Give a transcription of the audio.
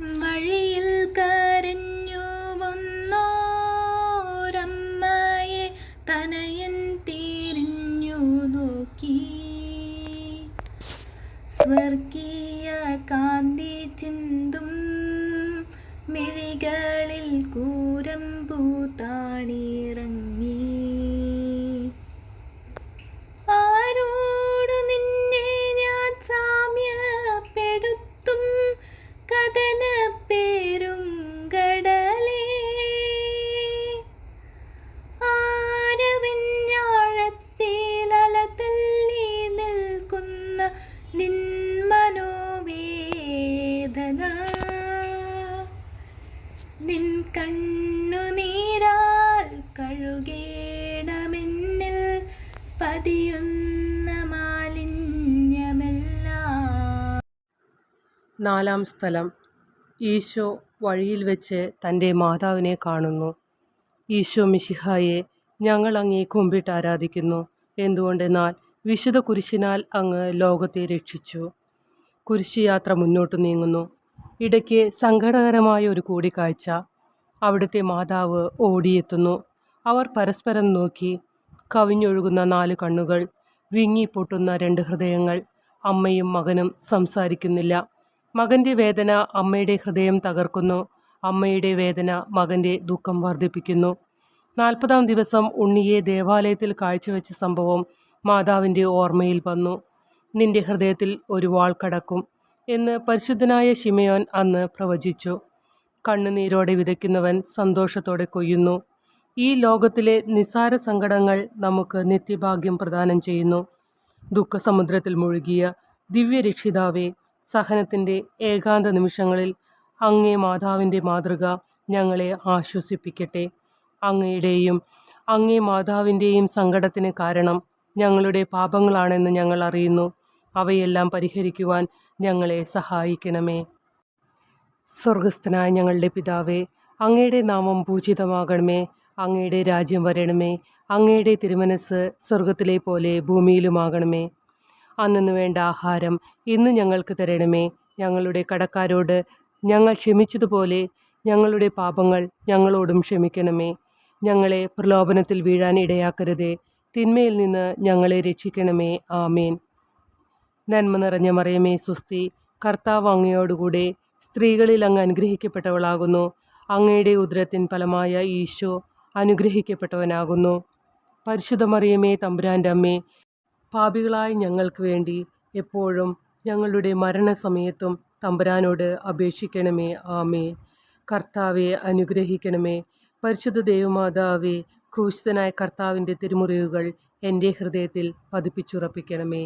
വഴിയിൽ കരഞ്ഞു വന്നോരമ്മയെ തനയൻ തിരിഞ്ഞു നോക്കി. സ്വർഗീയ കാന്തി ചിന്തും മിഴികളിൽ കൂരമ്പൂ താണിറങ്ങി. നിൻ മനോവേദന നിൻ കണ്ണുനീരാൽ കഴുകേണമെന്നിൽ പതിയുന്ന മാലിന്യമെല്ലാം. നാലാം സ്ഥലം. ഈശോ വഴിയിൽ വെച്ച് തന്റെ മാതാവിനെ കാണുന്നു. ഈശോ മിശിഹായെ ഞങ്ങൾ അങ്ങേ കുമ്പിട്ട് ആരാധിക്കുന്നു. എന്തുകൊണ്ടെന്നാൽ വിശുദ്ധ കുരിശിനാൽ അങ്ങ് ലോകത്തെ രക്ഷിച്ചു. കുരിശ് യാത്ര മുന്നോട്ട് നീങ്ങുന്നു. ഇടയ്ക്ക് സങ്കടകരമായ ഒരു കൂടിക്കാഴ്ച. അവിടുത്തെ മാതാവ് ഓടിയെത്തുന്നു. അവർ പരസ്പരം നോക്കി. കവിഞ്ഞൊഴുകുന്ന നാല് കണ്ണുകൾ വിങ്ങി പൊട്ടുന്ന രണ്ട് ഹൃദയങ്ങൾ. അമ്മയും മകനും സംസാരിക്കുന്നില്ല. മകന്റെ വേദന അമ്മയുടെ ഹൃദയം തകർക്കുന്നു. അമ്മയുടെ വേദന മകന്റെ ദുഃഖം വർദ്ധിപ്പിക്കുന്നു. നാൽപ്പതാം ദിവസം ഉണ്ണിയെ ദേവാലയത്തിൽ കാഴ്ചവെച്ച സംഭവം മാതാവിന്റെ ഓർമ്മയിൽ വന്നു. നിന്റെ ഹൃദയത്തിൽ ഒരു വാൾ കടക്കും എന്ന് പരിശുദ്ധനായ ഷിമയോൻ അന്ന് പ്രവചിച്ചു. കണ്ണുനീരോടെ വിതയ്ക്കുന്നവൻ സന്തോഷത്തോടെ കൊയ്യുന്നു. ഈ ലോകത്തിലെ നിസ്സാര സങ്കടങ്ങൾ നമുക്ക് നിത്യഭാഗ്യം പ്രദാനം ചെയ്യുന്നു. ദുഃഖസമുദ്രത്തിൽ മുഴുകിയ ദിവ്യരക്ഷിതാവേ സഹനത്തിന്റെ ഏകാന്ത നിമിഷങ്ങളിൽ അങ്ങേ മാതാവിന്റെ മാതൃക ഞങ്ങളെ ആശ്വസിപ്പിക്കട്ടെ. അങ്ങയുടെയും അങ്ങേ മാതാവിന്റെയും സങ്കടത്തിന് കാരണം ഞങ്ങളുടെ പാപങ്ങളാണെന്ന് ഞങ്ങൾ അറിയുന്നു. അവയെല്ലാം പരിഹരിക്കുവാൻ ഞങ്ങളെ സഹായിക്കണമേ. സ്വർഗസ്ഥനായ ഞങ്ങളുടെ പിതാവേ അങ്ങയുടെ നാമം പൂജിതമാകണമേ. അങ്ങയുടെ രാജ്യം വരണമേ. അങ്ങയുടെ തിരുമനസ് സ്വർഗത്തിലെ പോലെ ഭൂമിയിലുമാകണമേ. അന്നു വേണ്ട ആഹാരം ഇന്ന് ഞങ്ങൾക്ക് തരണമേ. ഞങ്ങളുടെ കടക്കാരോട് ഞങ്ങൾ ക്ഷമിച്ചതുപോലെ ഞങ്ങളുടെ പാപങ്ങൾ ഞങ്ങളോടും ക്ഷമിക്കണമേ. ഞങ്ങളെ പ്രലോഭനത്തിൽ വീഴാൻ ഇടയാക്കരുതേ. തിന്മയിൽ നിന്ന് ഞങ്ങളെ രക്ഷിക്കണമേ. ആമേൻ. നന്മ നിറഞ്ഞ മറിയമേ സുസ്തി കർത്താവ് അങ്ങയോടുകൂടെ സ്ത്രീകളിൽ അങ്ങ് അനുഗ്രഹിക്കപ്പെട്ടവളാകുന്നു. അങ്ങയുടെ ഉദരത്തിൻ ഫലമായ ഈശോ അനുഗ്രഹിക്കപ്പെട്ടവനാകുന്നു. പരിശുദ്ധ മറിയമേ തമ്പുരാന്റെ അമ്മേ പാപികളായ ഞങ്ങൾക്ക് വേണ്ടി എപ്പോഴും ഞങ്ങളുടെ മരണസമയത്തും തമ്പുരാനോട് അപേക്ഷിക്കണമേ. ആമേ കർത്താവെ അനുഗ്രഹിക്കണമേ. പരിശുദ്ധ ദേവമാതാവേ ക്രൂശിതനായ കർത്താവിന്റെ തിരുമുറിവുകൾ എന്റെ ഹൃദയത്തിൽ പതിപ്പിച്ചുറപ്പിക്കണമേ.